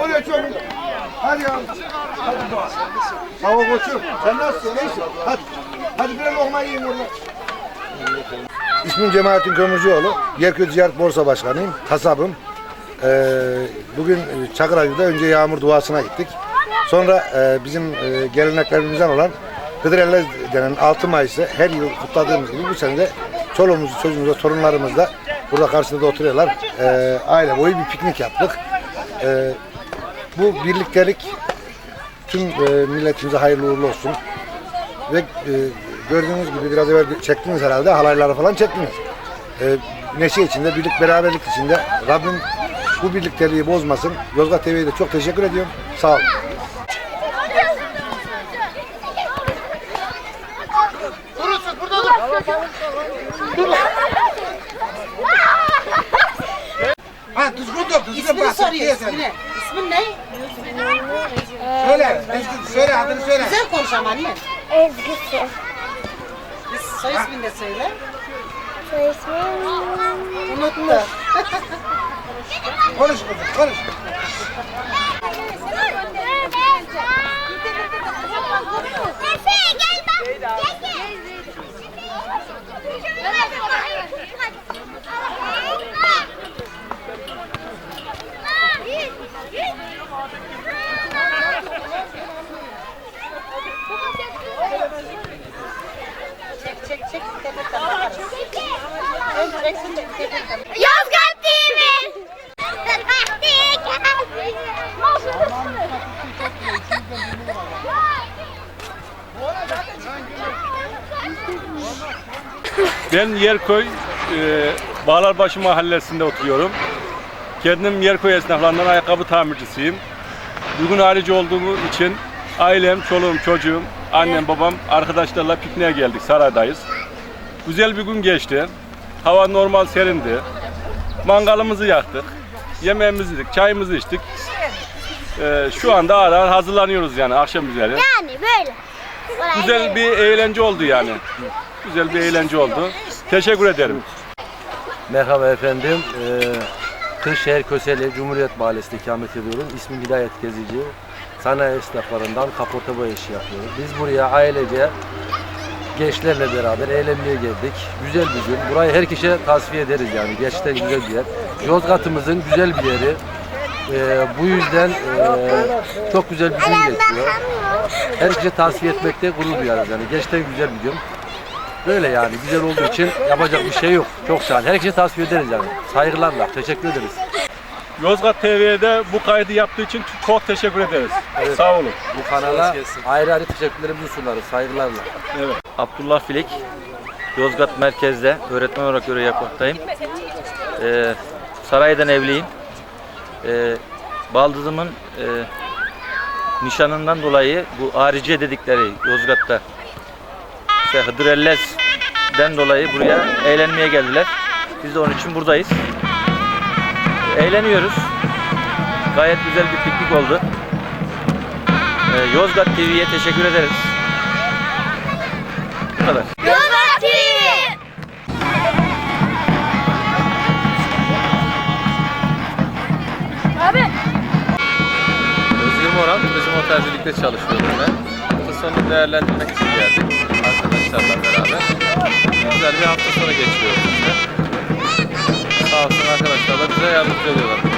Oraya çok. Hadi ya. Hadi Doğa. Sağ koçum. Sen nasılsın? İyisin. Hadi. Hadi bir lokma yiyin orada. İsmim Cemalettin Kömürcüoğlu. Yerköy Ticaret Borsa Başkanıyım. Kasabım. Ee, bugün e, Çakıracı'da önce yağmur duasına gittik. Sonra e, bizim e, geleneklerimizden olan Hıdrellez denen 6 Mayıs'ı her yıl kutladığımız gibi bu sene de çoluğumuzla, çocuğumuzla, torunlarımızla burada karşıda da oturuyorlar. E, aile boyu bir piknik yaptık. E, bu birliktelik tüm e, milletimize hayırlı uğurlu olsun. Ve e, gördüğünüz gibi biraz evvel çektiniz herhalde halayları falan çektiniz. E, neşe içinde, birlik beraberlik içinde Rabbim bu birlikteliği bozmasın. Yozgat TV'ye de çok teşekkür ediyorum. Sağ olun. Ha düzgün dur, düzgün İsmini bak. Soruyor ismini. İsmin ne? Söyle, düzgün söyle, adını söyle. Güzel konuş ama anne. Ezgisi. Soy ismini de söyle. Soy ismim Unuttu. Konuş kızım, konuş. Efe gel bak. Gel Çek Yozgat TV. Ben Yerköy e, Bağlarbaşı mahallesinde oturuyorum. Kendim Yerköy esnaflarından ayakkabı tamircisiyim. Bugün harici olduğum için ailem, çoluğum, çocuğum, annem, babam arkadaşlarla pikniğe geldik. Saraydayız. Güzel bir gün geçti. Hava normal serindi. Mangalımızı yaktık. Yemeğimizi yedik, çayımızı içtik. E, şu anda ağır ağır hazırlanıyoruz yani akşam üzeri. Yani böyle. Güzel bir eğlence oldu yani. Güzel bir eğlence oldu. Teşekkür ederim. Merhaba efendim. Ee, Kırşehir Kösele Cumhuriyet Mahallesi'nde ikamet ediyorum. İsmim Hidayet Gezici. Sanayi esnaflarından kaporta boya işi yapıyorum. Biz buraya ailece gençlerle beraber eğlenmeye geldik. Güzel bir gün. Burayı herkese tavsiye ederiz yani. Gerçekten güzel bir yer. Yozgat'ımızın güzel bir yeri. Ee, bu yüzden ee, çok güzel bir gün geçiyor. Herkese tavsiye etmekte gurur duyarız yani. Gerçekten güzel bir gün. Böyle yani güzel olduğu için yapacak bir şey yok. Çok şahane. Herkese tavsiye ederiz yani. Saygılarla. Teşekkür ederiz. Yozgat TV'de bu kaydı yaptığı için çok teşekkür ederiz. Sağ olun. Bu kanala ayrı ayrı teşekkürlerimizi sunarız. Saygılarla. Evet. Abdullah Filik, Yozgat merkezde öğretmen olarak görev yapmaktayım. Ee, saraydan evliyim. Ee, baldızımın e, nişanından dolayı bu arice dedikleri Yozgat'ta işte Hıdrellez'den dolayı buraya eğlenmeye geldiler. Biz de onun için buradayız. Eğleniyoruz. Gayet güzel bir piknik oldu. Ee, Yozgat TV'ye teşekkür ederiz. Bu kadar. Yozgat TV. Abi. Özgür Moran, turizm otelcilikte çalışıyorum ben. Hafta sonu değerlendirmek için geldik arkadaşlarla beraber. Güzel bir hafta sonu geçiriyoruz işte. Sağ olsun yardımcı oluyorlar